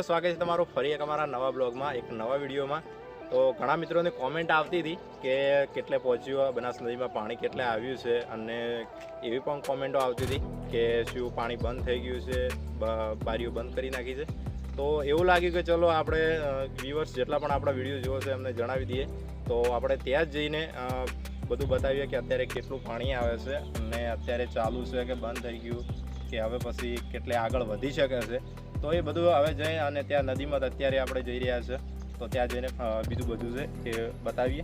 છો સ્વાગત છે તમારું ફરી એક અમારા નવા બ્લોગમાં, એક નવા વિડીયોમાં. તો ઘણા મિત્રોને કોમેન્ટ આવતી હતી કે કેટલે પહોંચ્યું બનાસ નદીમાં, પાણી કેટલે આવ્યું છે, અને એવી પણ કોમેન્ટો આવતી હતી કે શું પાણી બંધ થઈ ગયું છે બારીઓ બંધ કરી નાખી છે. તો એવું લાગ્યું કે ચલો આપણે વ્યુઅર્સ જેટલા પણ આપણા વીડિયો જુઓ છે, એમને જણાવી દઈએ. તો આપણે ત્યાં જ જઈને બધું બતાવીએ કે અત્યારે કેટલું પાણી આવે છે, અને અત્યારે ચાલુ છે કે બંધ થઈ ગયું. કે હવે પછી કેટલે આગળ વધી શકે છે. તો એ બધું હવે જઈ અને ત્યાં નદીમાં અત્યારે આપણે જઈ રહ્યા છે. તો ત્યાં જઈને બીજું બધું છે એ બતાવીએ.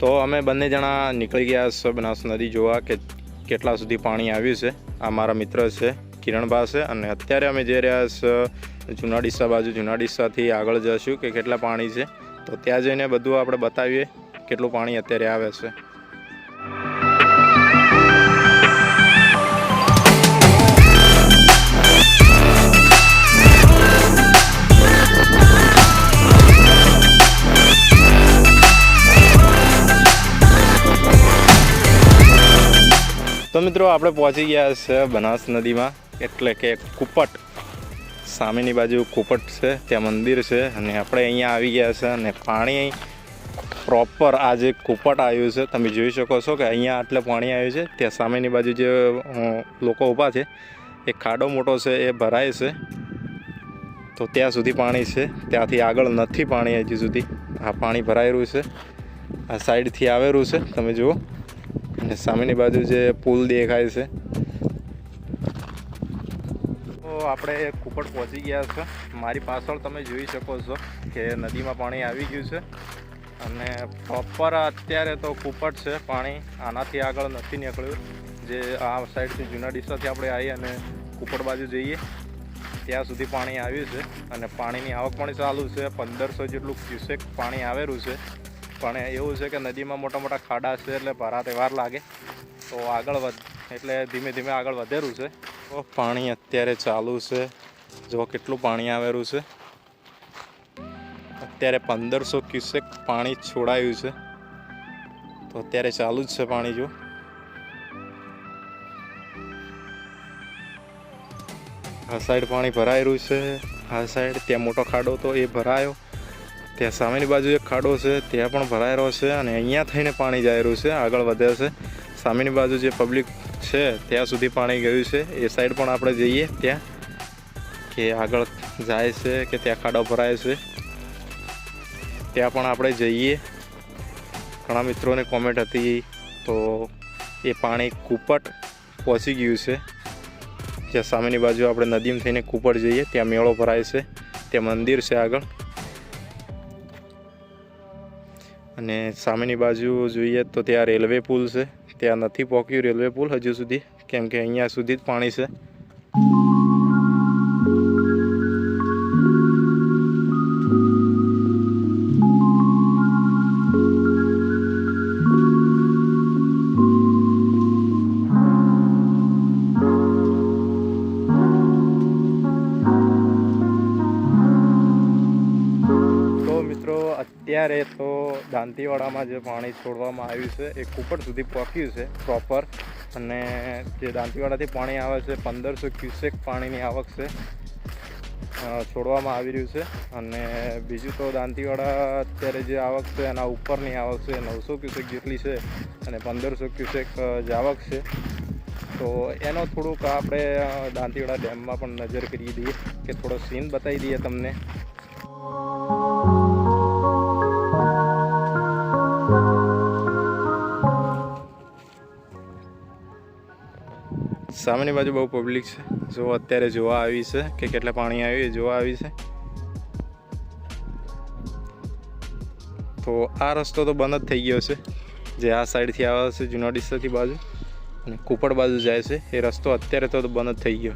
તો અમે બંને જણા નીકળી ગયા છે બનાસ નદી જોવા કે કેટલા સુધી પાણી આવ્યું છે. આ મારા મિત્ર છે, કિરણભા છે અને અત્યારે અમે જઈ રહ્યા છે જૂના બાજુ. જૂના આગળ જશું કે કેટલા પાણી છે. તો ત્યાં જઈને બધું આપણે બતાવીએ કેટલું પાણી અત્યારે આવે છે. મિત્રો, આપણે પહોંચી ગયા છે બનાસ નદીમાં. એટલે કે કુપટ. સામેની બાજુ કુપટ છે, ત્યાં મંદિર છે અને આપણે અહીંયા આવી ગયા છે અને પાણી પ્રોપર આ જે કુપટ આવ્યું છે. તમે જોઈ શકો છો કે અહીંયા આટલે પાણી આવ્યું છે. ત્યાં સામેની બાજુ જે લોકો ઊભા છે, એ ખાડો મોટો છે, એ ભરાય છે. તો ત્યાં સુધી પાણી છે. ત્યાંથી આગળ નથી પાણી હજી સુધી. આ પાણી ભરાયેલું છે. આ સાઈડથી આવેલું છે. તમે જુઓ. સામેની બાજુ જે પુલ દેખાય છે. તો આપણે કુપટ પહોંચી ગયા છે. મારી પાછળ તમે જોઈ શકો છો કે નદીમાં પાણી આવી ગયું છે. અને પ્રોપર અત્યારે તો કુપટ છે, પાણી આનાથી આગળ નથી નીકળ્યું. જે આ સાઈડથી જૂના ડીસાથી આપણે આવી અને કુપટ બાજુ જઈએ, ત્યાં સુધી પાણી આવ્યું છે. અને પાણીની આવક પણ ચાલુ છે. પંદરસો જેટલું ક્યુસેક પાણી આવેલું છે. પણ એવું છે કે નદીમાં મોટા મોટા ખાડા છે એટલે ભરાતે વાર લાગે. તો આગળ વધ, એટલે ધીમે ધીમે આગળ વધેરું છે. તો પાણી અત્યારે ચાલુ છે. જો કેટલું પાણી આવેલું છે. અત્યારે પંદરસો ક્યુસેક પાણી છોડાયું છે. તો અત્યારે ચાલુ જ છે પાણી જો. આ સાઈડ પાણી ભરાયેલું છે. આ સાઈડ ત્યાં મોટો ખાડો તો એ ભરાયો. ત્યાં સામેની બાજુ એક ખાડો છે, ત્યાં પણ ભરાયેલો છે અને અહીંયા થઈને પાણી જાય રહ્યું છે, આગળ વધે છે. સામેની બાજુ જે પબ્લિક છે, ત્યાં સુધી પાણી ગયું છે. એ સાઈડ પણ આપણે જઈએ ત્યાં કે આગળ જાય છે કે ત્યાં ખાડો ભરાય છે. ત્યાં પણ આપણે જઈએ. ઘણા મિત્રોને કોમેન્ટ હતી તો એ પાણી કુપટ પહોંચી ગયું છે. જ્યાં સામેની બાજુ આપણે નદીમાં થઈને કુપટ જઈએ, ત્યાં મેળો ભરાય છે. ત્યાં મંદિર છે આગળ. અને સામેની બાજુ જોઈએ તો ત્યાં રેલવે પુલ છે. ત્યાં નથી પહોંચ્યું રેલવે પુલ હજુ સુધી. કેમ કે અહીંયા સુધી જ પાણી છે. અત્યારે તો દાંતીવાડામાં જે પાણી છોડવામાં આવ્યું છે, એ કુપર સુધી પહોંચ્યું છે પ્રોપર અને જે દાંતીવાડાથી પાણી આવે છે, પંદરસો ક્યુસેક પાણીની આવક છે છોડવામાં આવી રહ્યું છે. અને બીજું તો દાંતીવાડા અત્યારે જે આવક છે, એના ઉપરની આવક છે નવસો ક્યુસેક જેટલી છે અને પંદરસો ક્યુસેક જ આવક છે. તો એનો થોડુંક આપણે દાંતીવાડા ડેમમાં પણ નજર કરી દઈએ કે થોડો સીન બતાવી દઈએ તમને. સામેની બાજુ બહુ પબ્લિક છે. જો અત્યારે જોવા આવી છે કે કેટલા પાણી આવ્યું એ જોવા આવી છે. તો આ રસ્તો તો બંધ જ થઈ ગયો છે. જે આ સાઈડથી આવે છે, જૂના ડીસાથી બાજુ. અને કુપડ બાજુ જાય છે. એ રસ્તો અત્યારે તો બંધ જ થઈ ગયો.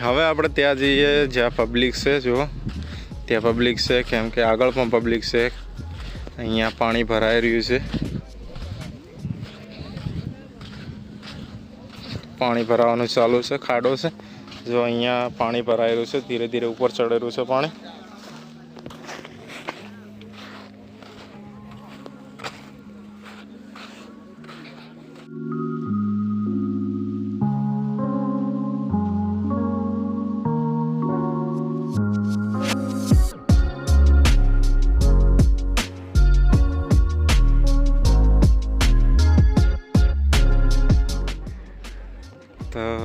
હવે આપણે ત્યાં જઈએ, જ્યાં પબ્લિક છે, જો. ત્યાં પબ્લિક છે, કેમ કે આગળ પણ પબ્લિક છે. અહીંયા પાણી ભરાઈ રહ્યું છે. પાણી ભરાવાનું ચાલુ છે, ખાડો છે. જો અહીંયા પાણી ભરાયેલું છે, ધીરે ધીરે ઉપર ચડેલું છે પાણી.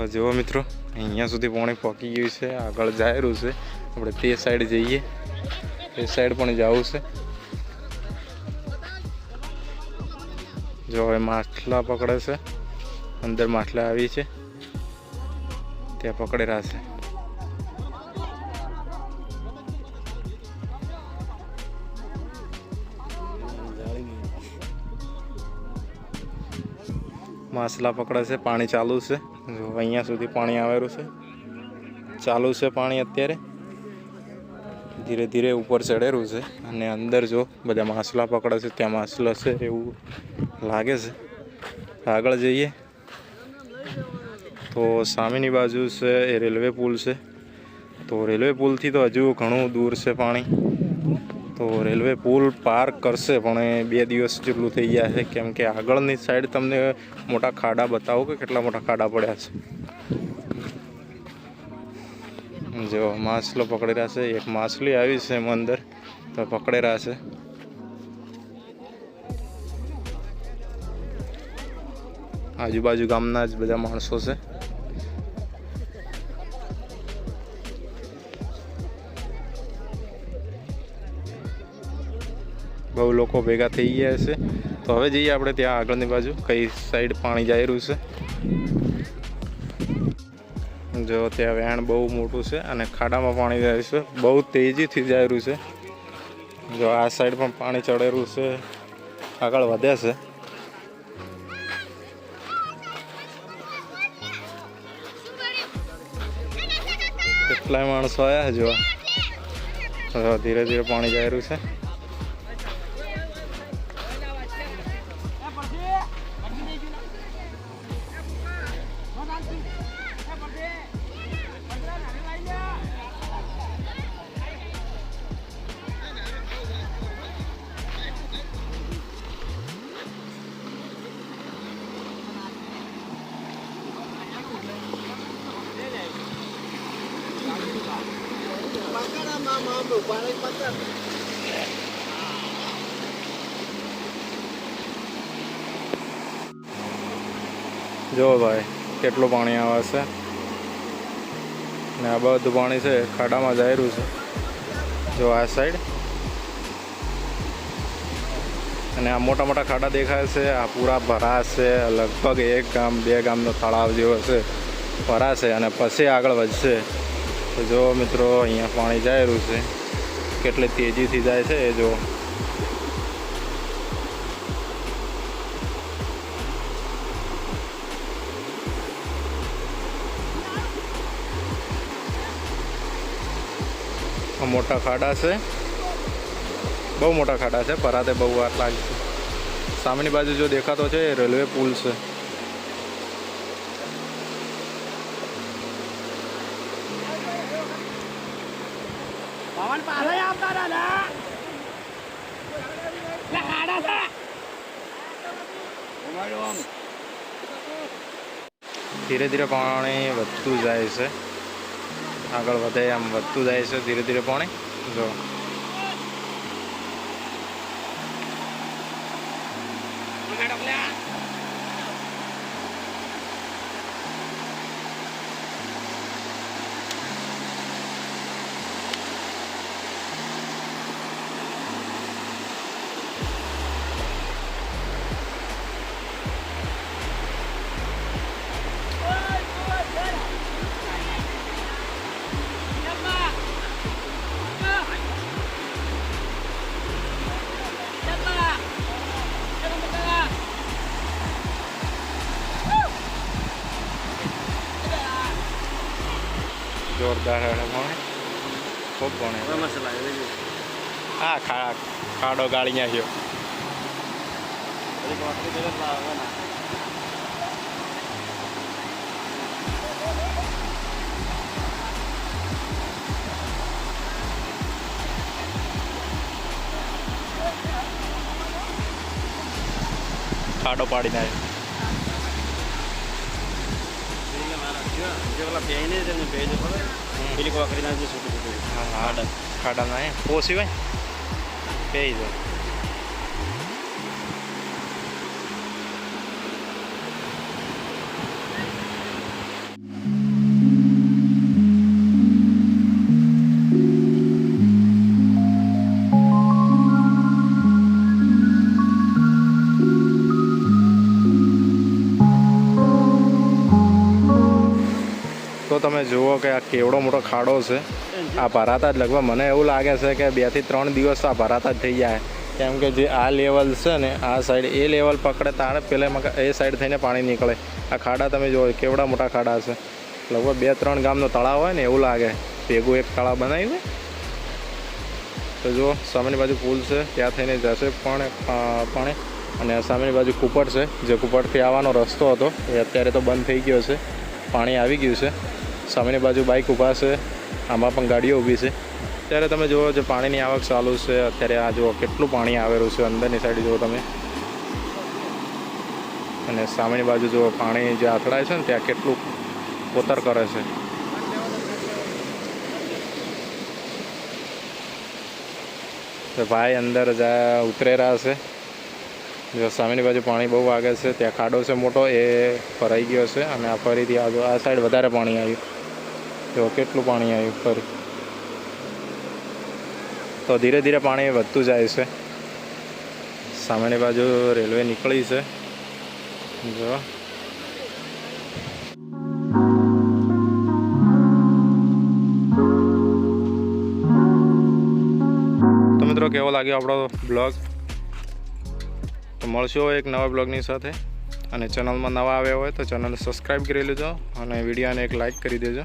તો જુઓ મિત્રો, અહીંયા સુધી પાણી પહોંચી ગયું છે, આગળ જાયેલું છે. આપણે તે સાઈડ જઈએ. તે સાઈડ પણ જવું છે. જો, હવે માછલા પકડે છે. અંદર માછલા આવી છે. ત્યાં પકડેલા છે. માછલા પકડે છે, પાણી ચાલુ છે. જો અહીંયા સુધી પાણી આવેલું છે. ચાલુ છે પાણી અત્યારે. ધીરે ધીરે ઉપર ચડેલું છે અને અંદર જો બધા માછલા પકડે છે, ત્યાં માછલા છે એવું લાગે છે. આગળ જઈએ. તો સામેની બાજુ છે એ રેલવે પુલ છે. તો રેલવે પુલથી તો હજુ ઘણું દૂર છે પાણી. તો રેલવે પુલ પાર કરશે, પણ એ બે દિવસ જેટલું થઈ ગયા છે. કેમ કે આગળની સાઈડ તમને મોટા ખાડા બતાવો કે કેટલા મોટા ખાડા પડ્યા છે? જો, માછલો પકડી રહ્યા છે. એક માછલી આવી છે એમાં અંદર, તો પકડી રહ્યા છે. આજુબાજુ ગામના જ બધા માણસો છે. બહુ લોકો ભેગા થઈ ગયા છે તો હવે જઈએ આપણે ત્યાં આગળની બાજુ. કઈ સાઈડ પાણી જઈ રહ્યું છે? જો ત્યાં વેણ બહુ મોટું છે અને ખાડામાં પાણી જાય છે. બહુ તેજીથી જઈ રહ્યું છે. જો આ સાઈડ પણ પાણી ચડેલું છે. આગળ વધે છે. કેટલાય માણસો આવ્યા જો જો ધીરે ધીરે પાણી જઈ રહ્યું છે. જો ભાઈ, કેટલું પાણી આવે ને આ બધું પાણી છે, ખાડામાં જાયરું છે. જો આ સાઈડ અને આ મોટા મોટા ખાડા દેખાય છે, આ પૂરા ભરાશે લગભગ એક ગામ, બે ગામનો તળાવ જેવો છે. ભરાશે અને પછી આગળ વધશે. તો જો મિત્રો, અહીંયા પાણી જાય રહ્યું છે. કેટલી તેજીથી જાય છે એ જો. મોટા ખાડા છે. બહુ મોટા ખાડા છે પરાતે બહુ વાર છે. સામેની બાજુ જો દેખાતો છે, એ રેલવે પુલ છે પવન પાછળ આવતા દાદા લે ખાડા છે ધીરે ધીરે પાણી વધતું જાય છે. આગળ વધે, આમ વધતું જાય છે ધીરે ધીરે પાણી. જો. જોરદાર હેડે પાણી ખૂબ પાણી હા ખા ખાડો ગાળી નાખ્યો ખાડો પાડી નાખ્યો જે પેલા ભેઈ ને તેમને ભેઈ જ પડે પેલી કોકરી ના જે છોટી છોટી હા હા ખાડા ના પોસી હોય બે જાય જુઓ કે આ કેવડો મોટો ખાડો છે. આ ભરાતા જ લગભગ મને એવું લાગે છે કે બેથી ત્રણ દિવસ આ ભરાતા જ થઈ જાય. કેમ કે જે આ લેવલ છે ને, આ સાઈડ એ લેવલ પકડે તારે પેલે એ સાઈડ થઈને પાણી નીકળે. આ ખાડા તમે જુઓ કેવડા મોટા ખાડા છે. લગભગ બે ત્રણ ગામનો તળાવ હોય ને એવું લાગે. ભેગું એક તળાવ બનાવ્યું તો જુઓ, સામેની બાજુ પુલ છે, ત્યાં થઈને જશે પણ પાણી અને સામેની બાજુ કુપર છે, જે કુપરથી આવવાનો રસ્તો હતો. એ અત્યારે તો બંધ થઈ ગયો છે. પાણી આવી ગયું છે. સામેની બાજુ બાઇક ઊભા છે. આમાં પણ ગાડીઓ ઊભી છે. ત્યારે તમે જુઓ જે પાણીની આવક ચાલુ છે. અત્યારે આ જુઓ કેટલું પાણી આવેલું છે. અંદરની સાઈડ જુઓ તમે. અને સામેની બાજુ જુઓ પાણી જે આથડાય છે ને, ત્યાં કેટલું કોતર કરે છે. તો ભાઈ અંદર જા રહ્યા છે. જો સામેની બાજુ પાણી બહુ વાગે છે. ત્યાં ખાડો છે મોટો. એ ભરાઈ ગયો છે અને આ ફરીથી આ સાઈડ વધારે પાણી આવ્યું. જો કેટલું પાણી આવ્યું ફરી તો ધીરે ધીરે પાણી વધતું જાય છે. સામેની બાજુ રેલવે નીકળી છે. જો. તો મિત્રો, કેવો લાગ્યો આપણો બ્લોગ? તો મળશું એક નવા બ્લોગની સાથે. અને ચેનલમાં નવા આવ્યા હોય તો ચેનલ સબસ્ક્રાઈબ કરી લેજો અને વિડીયોને એક લાઈક કરી દેજો.